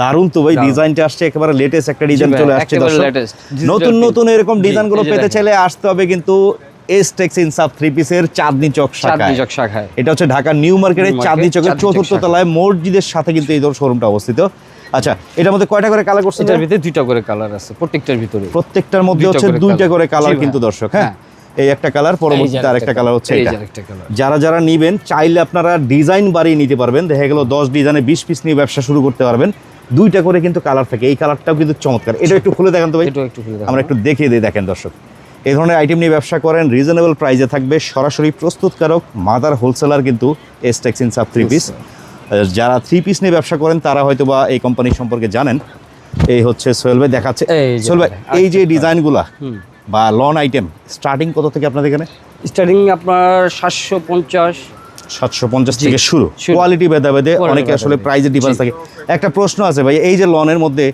দারুণ তো ভাই। ডিজাইনটা আসছে একেবারে লেটেস্ট একটা ডিজাইন চলে আসছে নতুন নতুন এরকম ডিজাইনগুলো পেতে চাইলে আসতে হবে কিন্তু এস টেক্স ইনসাফ থ্রি পিসের চাঁদনি চক শাখায়। চক শাখায়। এটা হচ্ছে ঢাকা নিউ মার্কেটের মার্কেট, চাঁদনি চকের চতুর্থ তলায় মসজিদের সাথে কিন্তু এই ধরনের শোরুমটা অবস্থিত। আচ্ছা এটার মধ্যে কয়টা করে কালার করছেন এটার ভিতরে দুইটা করে কালার আছে প্রত্যেকটার ভিতরে। প্রত্যেকটার মধ্যে হচ্ছে দুইটা করে কালার কিন্তু দর্শক হ্যাঁ? হ্যাঁ। এই একটা কালার পরবর্তীতে আরেকটা কালার হচ্ছে এটা। যারা যারা নিবেন চাইলে আপনারা ডিজাইন বাড়িয়ে নিতে পারবেন। দেখা গেল দশ ডিজাইনে বিশ পিস নিয়ে ব্যবসা শুরু করতে পারবেন। দুইটা করে কিন্তু কালার থাকে। এই কালারটাও কিন্তু চমৎকার। এটা একটু খুলে দেখেন তো ভাই। একটু খুলে আমরা একটু দেখিয়ে দিই দেখেন দর্শক। এই ধরনের আইটেম নিয়ে ব্যবসা করেন রিজনেবল প্রাইসে থাকবে। সরাসরি প্রস্তুতকারক মাদার হোলসেলার কিন্তু এসটেক্স ইন সাব থ্রি পিস যারা থ্রি পিস নিয়ে ব্যবসা করেন তারা হয়তো বা এই কোম্পানি সম্পর্কে জানেন। এই হচ্ছে সোহেল ভাই দেখাচ্ছে। সোহেল ভাই ভাই, এই যে ডিজাইনগুলা বা লন আইটেম স্টার্টিং কত থেকে আপনাদের এখানে? স্টার্টিং আপনার সাতশো পঞ্চাশ। সাতশো পঞ্চাশ থেকে শুরু। কোয়ালিটি ভেদা ভেদে অনেকে আসলে ভেদাভেদে। প্রাইজের ডিফারেন্স থাকে। একটা প্রশ্ন আছে ভাই এই যে লনের মধ্যে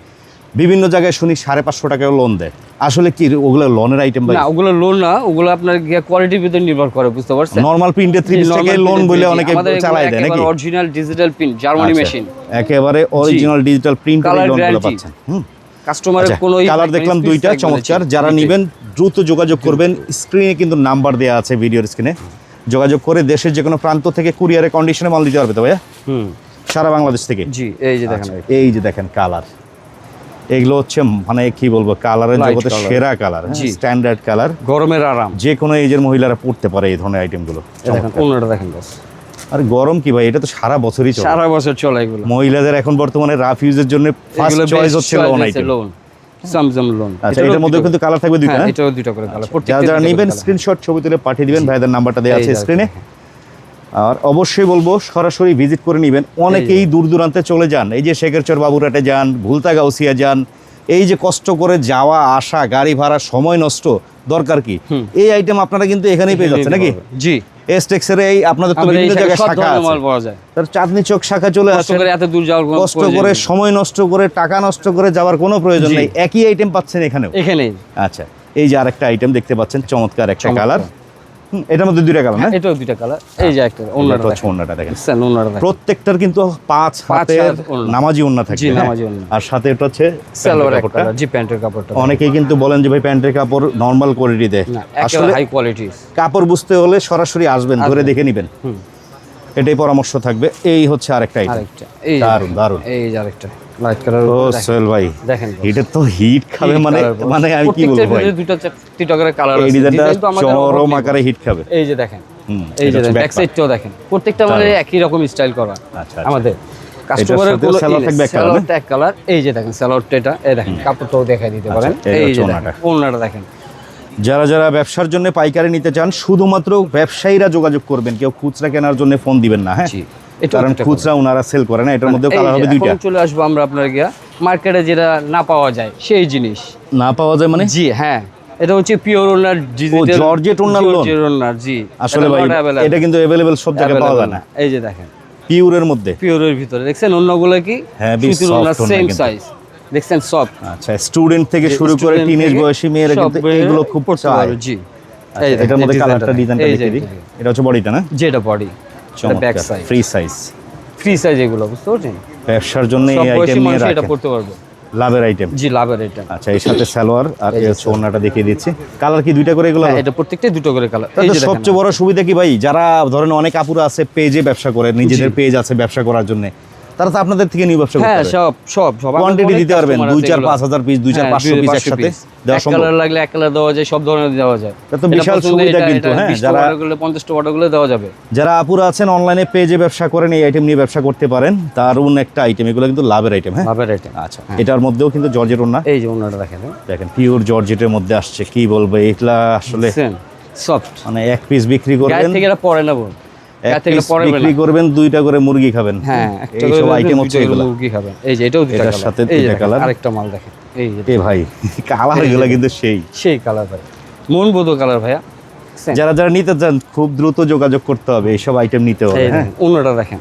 বিভিন্ন জায়গায় শুনি সাড়ে পাঁচশো টাকায় লোন দেয়। আসলে কি ওগুলো লোনের আইটেম না ওগুলো লোন না ওগুলো আপনার কোয়ালিটির ভিতরে নির্ভর করে বুঝতে পারছেন? নর্মাল প্রিন্টে থ্রি থেকে লোন বলে অনেকে চালাই দেয় নাকি? Original digital print Germany machine একেবারে অরিজিনাল ডিজিটাল প্রিন্ট লোনগুলো। পাচ্ছেন হুম? কাস্টমারের আচ্ছা, কোনো কালার দেখলাম দুইটা চমৎকার। যারা নিবেন দ্রুত যোগাযোগ করবেন। স্ক্রিনে কিন্তু নাম্বার দেওয়া আছে ভিডিওর স্ক্রিনে যোগাযোগ করে দেশের যে কোনো প্রান্ত থেকে কুরিয়ারে কন্ডিশনে মাল দিতে পারবে তো ভাইয়া? হুম। সারা বাংলাদেশ থেকে? জি এই যে দেখেন আচ্ছা, এই যে দেখেন কালার এগুলো হচ্ছে মানে কি বলব কালারের জগতে সেরা কালার স্ট্যান্ডার্ড কালার গরমের আরাম। যে কোনো এজের মহিলারা পড়তে পারে এই ধরনের আইটেমগুলো দেখেন দেখেন আর গরম কি ভাই? এটা তো সারা বছরই চলে। সারা বছর চলে এগুলো। মহিলাদের এখন বর্তমানে রাফ ইউজের জন্য ফার্স্ট চয়েস হচ্ছে লোন আইটেম লোন লোন আচ্ছা এটার মধ্যে কিন্তু কালার থাকবে দুইটা হ্যাঁ? এটাও দুইটা করে কালার যারা যারা নেবেন স্ক্রিনশট ছবি তুলে পাঠিয়ে দিবেন ভাইদের নাম্বারটা দেওয়া আছে স্ক্রিনে আর অবশ্যই বলব সরাসরি ভিজিট করে নেবেন। অনেকেই দূর দূরান্তে চলে যান। এই যে শেখেরচর বাবুরাটে যান ভুলতা গাউসিয়া যান এই যে কষ্ট করে যাওয়া আসা গাড়ি ভাড়া সময় নষ্ট দরকার কি? এই আইটেম আপনারা কিন্তু এখানেই পেয়ে যাচ্ছে নাকি? জি। এসটেক্সের এই আপনাদের তো বিভিন্ন জায়গায় শাখা আছে। তার চাঁদনি চোখ শাখা চলে কষ্ট আসে। এত দূর যাওয়ার কষ্ট করে সময় নষ্ট করে টাকা নষ্ট করে যাওয়ার কোনো প্রয়োজন নেই। একই আইটেম পাচ্ছেন এখানেও। আচ্ছা এই যে আরেকটা আইটেম দেখতে পাচ্ছেন চমৎকার একটা কালার এটার মধ্যে দুইটা কালার না? এটাও দুইটা কালার এই যে একটা হচ্ছে দেখেন। ওন্নাটা দেখেন। অন্যটা প্রত্যেকটার কিন্তু পাঁচ হাতের নামাজি ওন্না থাকে জি, হ্যাঁ? নামাজি ওড়না। আর সাথে এটা হচ্ছে সালোয়ার একটা। জি প্যান্টের কাপড়টা। অনেকেই কিন্তু বলেন যে ভাই প্যান্টের কাপড় নর্মাল কোয়ালিটি দেয় আসলে হাই কোয়ালিটি কাপড় বুঝতে হলে সরাসরি আসবেন ধরে দেখে নেবেন। এটাই পরামর্শ থাকবে। এই হচ্ছে আরেকটা আইটেম আরেকটা দারুণ দারুণ এই যে আরেকটা। লাইট কালার ও সোহেল ভাই দেখেন এটা তো হিট খাবে মানে মানে আমি কি বলব ভাই? দুটো কালার এই ডিজাইনটা চরম আকারে হিট খাবে। এই যে দেখেন। এই যে ব্যাক সাইডটাও দেখেন। প্রত্যেকটা মানে একই রকম স্টাইল করা। আচ্ছা আচ্ছা। আমাদের কাস্টমারের সালোয়ার এক এক কালার এই যে দেখেন সালোয়ারটা এটা। এই দেখেন কাপড়টাও দেখাই দিতে পারেন। আচ্ছা, এই এই যে ওড়নাটা। দেখেন যারা যারা ব্যবসার জন্য পাইকারি নিতে চান শুধুমাত্র ব্যবসায়ীরা যোগাযোগ করবেন। কেউ খুচরা কেনার জন্য ফোন দিবেন না হ্যাঁ? খুচরা ওনারা সেল করে না এটার মধ্যে কালার হবে দুইটা। চলে আসব আমরা আপনার গিয়া। মার্কেটে যেটা না পাওয়া যায় সেই জিনিস। না পাওয়া যায় মানে? জি হ্যাঁ। এটা হচ্ছে পিওর ওনার ডিজিটাল জর্জেট ওড়নার loan? ওনার জি। আসলে ভাই এটা কিন্তু অ্যাভেলেবেল সব জায়গায় পাওয়া যায় না। এই যে দেখেন। পিওরের মধ্যে? পিওরের ভিতরে। দেখছেন অন্যগুলো কি? সুতির ওনার সেম সাইজ দেখছেন সব আচ্ছা স্টুডেন্ট থেকে শুরু করে টিনেজ বয়সী মেয়েরা কিন্তু এগুলো খুব পড়তে জি। আচ্ছা, এটার মধ্যে কালারটা ডিজাইনটা দেখে দিই। এটা। হচ্ছে বডিটা না? যেটা বডি ব্যাক চমৎকার। ফ্রি সাইজ ফ্রি সাইজ এগুলো বুঝতে পারছেন? ব্যবসার জন্য এই আইটেম নিয়ে রাখেন এটা পড়তে পারবে। লাভের আইটেম জি লাভের আইটেম আচ্ছা এর সাথে সালোয়ার আর এই হচ্ছে দেখিয়ে দিচ্ছি। কালার কি দুইটা করে এগুলো? হ্যাঁ, এটা প্রত্যেকটাই দুটো করে কালার এই সবচেয়ে বড় সুবিধা কি ভাই? যারা ধরেন অনেক আপুরা আছে পেজে ব্যবসা করে নিজেদের পেজ আছে ব্যবসা করার জন্য। তারা তো আপনাদের থেকে নিয়ে ব্যবসা হ্যাঁ সব সব। সব কোয়ান্টিটি দিতে পারবেন দুই চার পাঁচ হাজার পিস দুই চার পাঁচশো পিস একসাথে দেওয়া সম্ভব। কালার লাগলে এক কালার দেওয়া যায় সব ধরনের দেওয়া যায়। তো বিশাল সুবিধা কিন্তু, হ্যাঁ, যারা- পঞ্চাশটা দেওয়া যাবে। যারা আপুরা আছেন অনলাইনে পেজে ব্যবসা করেন এই আইটেম নিয়ে ব্যবসা করতে পারেন দারুণ একটা আইটেম এগুলো কিন্তু লাভের আইটেম হ্যাঁ? লাভের এটা আচ্ছা এটার মধ্যেও কিন্তু জর্জের ওড়না। এই যে ওনাটা দেখেন দেখেন পিওর জর্জেটের মধ্যে আসছে কি বলব এগুলা আসলে সফট মানে এক পিস বিক্রি করবেন। থেকে এটা পরে না বোন এক গায়ে থেকে পিস পরে বিক্রি করবেন দুইটা করে মুরগি খাবেন। হ্যাঁ এই সব আইটেম হচ্ছে এগুলো। মুরগি খাবেন। এই যে এটাও দুইটা সাথে দুইটা দেখেন, আরেকটা মাল দেখেন। এই যে ভাই কালারগুলো কিন্তু সেই। সেই কালার ভাই। মন বোধ কালার ভাইয়া। যারা যারা নিতে চান খুব দ্রুত যোগাযোগ করতে হবে এইসব আইটেম নিতে হবে হ্যাঁ। অন্যটা দেখেন।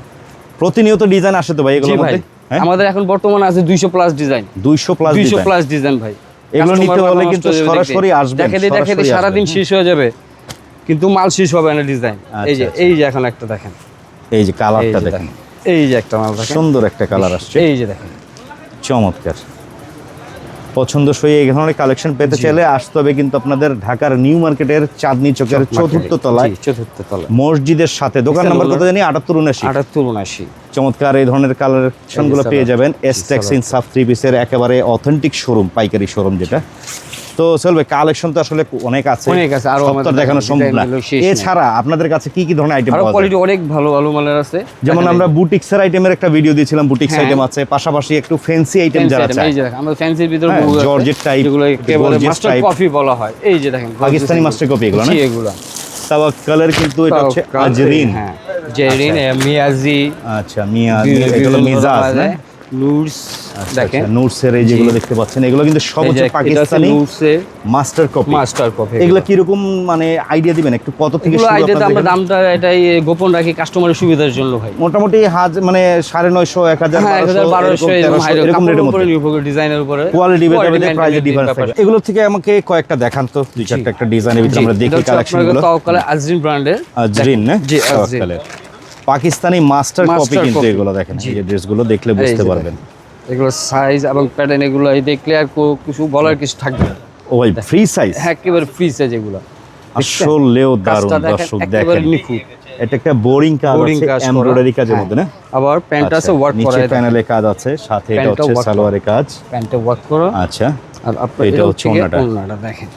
প্রতিনিয়ত ডিজাইন আসে তো ভাই মধ্যে হ্যাঁ? আমাদের এখন বর্তমানে আছে দুইশো প্লাস ডিজাইন দুইশো প্লাস দুইশো প্লাস ডিজাইন ভাই। এগুলো নিতে হলে কিন্তু সরাসরি। আসবেন, দিয়ে সারাদিন শেষ হয়ে যাবে। কিন্তু মাল শেষ হবে না ডিজাইন এই যে আচ্ছা, আচ্ছা। এই যে এখন একটা দেখেন। এই যে কালারটা দেখেন। এই যে একটা মাল দেখেন। সুন্দর একটা কালার আসছে। এই যে দেখেন। চমৎকার। পছন্দসই এই ধরনের কালেকশন পেতে চাইলে আসতে হবে কিন্তু আপনাদের ঢাকার নিউ মার্কেটের চাঁদনি চকের চতুর্থ তলায়। চতুর্থ তলায়। মসজিদের সাথে। দোকান নাম্বার কত জানি? আটাত্তর উনাশি আটাত্তর উনাশি চমৎকার এই ধরনের কালেকশনগুলো পেয়ে যাবেন। এস টেক্স ইন সাফ থ্রি পিসের একেবারে অথেন্টিক শোরুম পাইকারি শোরুম যেটা। তো চলবে কালেকশন তো আসলে অনেক আছে। অনেক আছে, আরও আমাদের দেখানো সম্ভব না। এছাড়া আপনাদের কাছে কি কি ধরনের আইটেম পাওয়া কোয়ালিটি অনেক ভালো ভালো মালের আছে। যেমন আমরা বুটিক্সের আইটেমের একটা ভিডিও দিয়েছিলাম বুটিক্স হ্যাঁ। আইটেম আছে পাশাপাশি একটু ফ্যান্সি আইটেম যারা চায়। এই যে দেখেন আমাদের ফ্যান্সির ভিতরে হ্যাঁ, বহু জর্জেট যেগুলো একেবারে gorgeous মাস্টার। কফি বলা হয়। এই যে দেখেন পাকিস্তানি master copy এগুলো না? এগুলো। তাওয়াক্কালের কিন্তু এটা হচ্ছে আজরিন হ্যাঁ। জেরিন মিয়াজি আচ্ছা মিয়া এগুলো মিজাজ না? আচ্ছা, দেখেন। আচ্ছা, এই যেগুলো দেখতে পাচ্ছেন এগুলো কিন্তু সব হচ্ছে পাকিস্তানি মাস্টার কপি এগুলো। মানে আইডিয়া দিবেন? একটু কত থেকে শুরু আইডিয়াতে আমরা দামটা এটাই গোপন রাখি কাস্টমারের সুবিধার জন্য ভাই। মোটামুটি হাজ মানে হ্যাঁ এরকম রেটের মধ্যে। ডিজাইনের উপরে। কোয়ালিটি ভেদে ডিফারেন্স থাকে। এগুলো থেকে আমাকে কয়েকটা দেখান তো দুই চারটা একটা ডিজাইনের ভিতরে আমরা এটা দেখি হচ্ছে কালেকশন আপনারগুলো। তাওকালে আজরিন ব্র্যান্ডের আজরিন না? জি, আজরিন। পাকিস্তানি মাস্টার কপি কিন্তু এগুলো দেখেন। এই যে ড্রেসগুলো দেখলে বুঝতে পারবেন। এগুলো সাইজ এবং প্যাটার্ন এগুলো এই দেখলে আর কিছু বলার কিছু থাকবে না। ও ভাই ফ্রি সাইজ হ্যাঁ একেবারে ফ্রি সাইজ এগুলো। আসলেও দারুণ দর্শক দেখেন। নিখুঁত। এটা একটা বোরিং কাজ আছে এমব্রয়ডারি কাজের হ্যাঁ। মধ্যে না? আবার প্যান্ট আছে ওয়ার্ক করা নিচে প্যানেলে কাজ আছে সাথে এটা হচ্ছে সালোয়ারের কাজ। প্যান্টে ওয়ার্ক করা। আচ্ছা আর আপনার এটা হচ্ছে ওনাটা। দেখেন।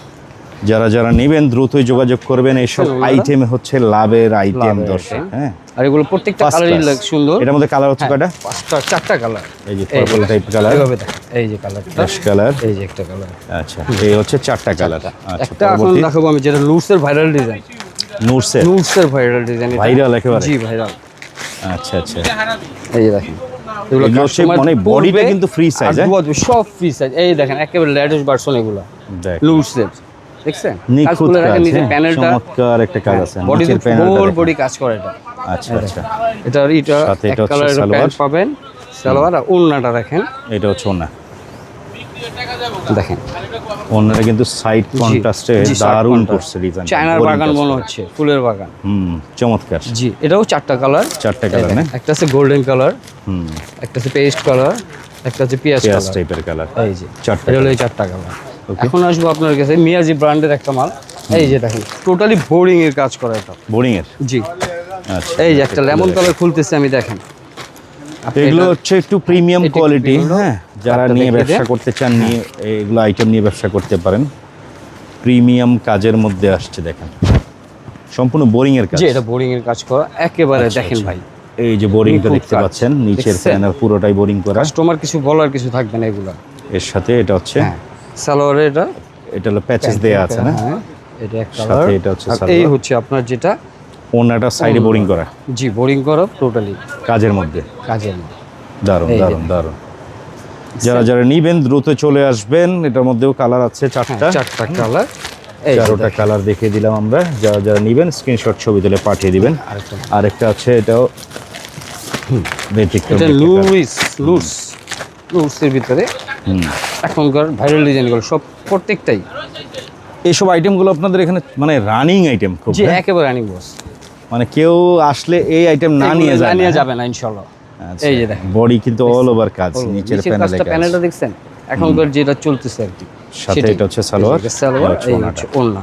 যারা যারা নেবেন দ্রুতই যোগাযোগ করবেন। এইসব আইটেম হচ্ছে লাভের আইটেম দর্শক হ্যাঁ। আর এগুলো প্রত্যেকটা কালারই। সুন্দর। এটার মধ্যে কালার হচ্ছে হ্যাঁ, কয়টা? পাঁচটা চারটা কালার এই যে পার্পল টাইপ কালার এই যে কালারটা অ্যাশ কালার এই যে একটা কালার আচ্ছা এই হচ্ছে চারটা কালার আচ্ছা একটা এখন দেখাবো আমি যেটা লুটসের ভাইরাল ডিজাইন নুরসের লুটসের ভাইরাল ডিজাইন ভাইরাল একেবারে? জি ভাইরাল আচ্ছা আচ্ছা। এই যে দেখেন এগুলো মানে বডিটা কিন্তু ফ্রি আর সাইজ সব ফ্রি সাইজ এই দেখেন একেবারে লেটেস্ট ভার্সন এগুলো। লুটসের দেখছেন? কাজগুলো দেখেন নিচে হ্যাঁ, প্যানেলটা চমৎকার একটা কাজ আছে নিচের প্যানেলটা গোল বডি কাজ করে এটা। আচ্ছা আচ্ছা। এটা এটা এক কালারের প্যান্ট পাবেন সালোয়ার আর ওড়নাটা দেখেন। এটা হচ্ছে ওনা দেখেন। ওনারা কিন্তু সাইড কন্ট্রাস্টে দারুণ করছে ডিজাইন চায়নার বাগান মনে হচ্ছে ফুলের বাগান। হুম চমৎকার। জি এটাও চারটা কালার চারটা কালার না? একটা আছে গোল্ডেন কালার হুম। একটা আছে পেস্ট কালার একটা আছে পিয়াজ কালার টাইপের কালার এই যে চারটা এটা হলো চারটা কালার. এখন আসব আপনার কাছে মিয়াজি ব্র্যান্ডের একটা মাল। এই যে দেখেন টোটালি বোরিং এর কাজ করা এটা। বোরিং এর? জি। আচ্ছা এই যে একটা লেমন কালার খুলতেছে আমি দেখেন। এগুলো হচ্ছে একটু প্রিমিয়াম কোয়ালিটি হ্যাঁ? যারা নিয়ে ব্যবসা করতে চান নিয়ে এগুলো আইটেম নিয়ে ব্যবসা করতে পারেন। প্রিমিয়াম কাজের মধ্যে আসছে দেখেন। সম্পূর্ণ বোরিং এর কাজ। জি এটা বোরিং এর কাজ করা। একেবারে আচ্ছা, দেখেন আচ্ছা। ভাই। এই যে বোরিংটা দেখতে পাচ্ছেন নিচের? প্যানেল পুরোটাই বোরিং করা। কাস্টমার কিছু বলার কিছু থাকবে না এগুলা। এর সাথে এটা হচ্ছে হ্যাঁ। সালোয়ারে এটা? এটা হলো প্যাচেস দেয়া আছে না? হ্যাঁ এটা এক কালার এটা হচ্ছে এই হচ্ছে আপনার যেটা? ওনাটা সাইডে বোরিং করা। জি বোরিং করা টোটালি কাজের মধ্যে। কাজের না। দারুণ দারুণ দারুণ। যারা যারা নিবেন দ্রুত চলে আসবেন। এটার মধ্যেও কালার আছে হ্যাঁ, চারটা। চারটা কালার চারোটা কালার দেখিয়ে দিলাম আমরা। যারা যারা নিবেন স্ক্রিনশট ছবি তুলে পাঠিয়ে দিবেন। আরেকটা। আছে এটাও। লুইস লুস লুসের ভিতরে। এখনকার ভাইরাল ডিজাইনগুলো সব প্রত্যেকটাই। এইসব আইটেমগুলো আপনাদের এখানে মানে রানিং আইটেম খুব জি হ্যাঁ? একেবারে আনি বস মানে কেউ আসলে এই আইটেম না নিয়ে যায় নিয়ে যাবে না ইনশাল্লাহ আচ্ছা। এই যে দেখেন। বডি কিন্তু অল ওভার কাজ নিচের প্যানেলে কাজটা প্যানেলটা দেখছেন? এখনকার যেটা চলতেছে আর কি। সাথে এটা হচ্ছে সালোয়ার, সালোয়ার এই হচ্ছে ওড়না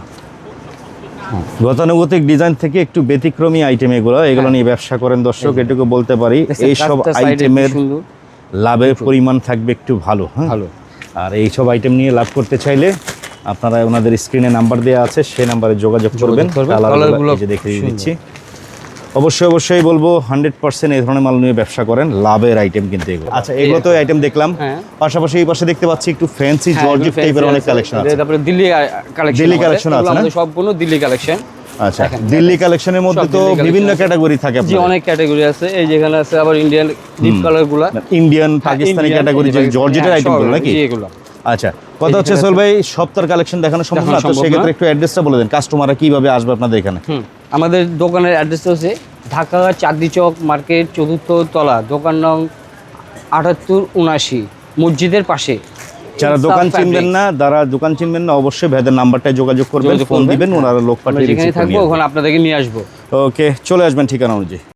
গতানুগতিক ডিজাইন থেকে একটু ব্যতিক্রমী আইটেম এগুলো এগুলো নিয়ে ব্যবসা করেন দর্শক এটুকু বলতে পারি দেখছেন, এইসব কাজটা side এ কি আইটেমের লাভের পরিমাণ থাকবে একটু ভালো হ্যাঁ? ভালো। আর এইসব আইটেম নিয়ে লাভ করতে চাইলে আপনারা ওনাদের স্ক্রিনে নাম্বার দেওয়া আছে সেই নাম্বারে যোগাযোগ করবেন। কালারগুলো দেখিয়ে দিচ্ছি। অবশ্যই অবশ্যই বলব হান্ড্রেড পার্সেন্ট এই ধরনের মাল নিয়ে ব্যবসা করেন লাভের আইটেম কিন্তু এগুলো। আচ্ছা এগুলো তো আইটেম দেখলাম। হ্যাঁ। পাশাপাশি এই পাশে দেখতে পাচ্ছি একটু ফ্যান্সি জর্জেট টাইপের অনেক কালেকশন আছে। তারপরে দিল্লি কালেকশন দিল্লি collection আছে? সবগুলো দিল্লি কালেকশন আচ্ছা দিল্লি কালেকশনের মধ্যে তো বিভিন্ন ক্যাটাগরি থাকে জি অনেক ক্যাটাগরি আছে। এই যেখানে আছে আবার ইন্ডিয়ান ডিপ কালারগুলা। ইন্ডিয়ান পাকিস্তানি ক্যাটাগরি যে হ্যাঁ, জর্জেটের আইটেমগুলো নাকি? এগুলো। আচ্ছা কথা হচ্ছে সোল ভাই সপ্তাহের কালেকশন দেখানো সম্ভব না তো সেক্ষেত্রে একটু অ্যাড্রেসটা বলে দেন কাস্টমাররা কীভাবে আসবে আপনাদের এখানে? আমাদের দোকানের অ্যাড্রেস হচ্ছে ঢাকা চাঁদনি চক মার্কেট চতুর্থ তলা দোকান নং আটাত্তর উনাশি মসজিদের পাশে। যারা দোকান চিনবেন না যারা দোকান চিনবেন না অবশ্যই ভেদের নাম্বারটায় যোগাযোগ করবেন ফোন দিবেন ওনারা লোক পাঠিয়ে থাকব ওখানে আপনাদেরকে নিয়ে আসব। ওকে চলে আসবেন ঠিকানা অনুযায়ী।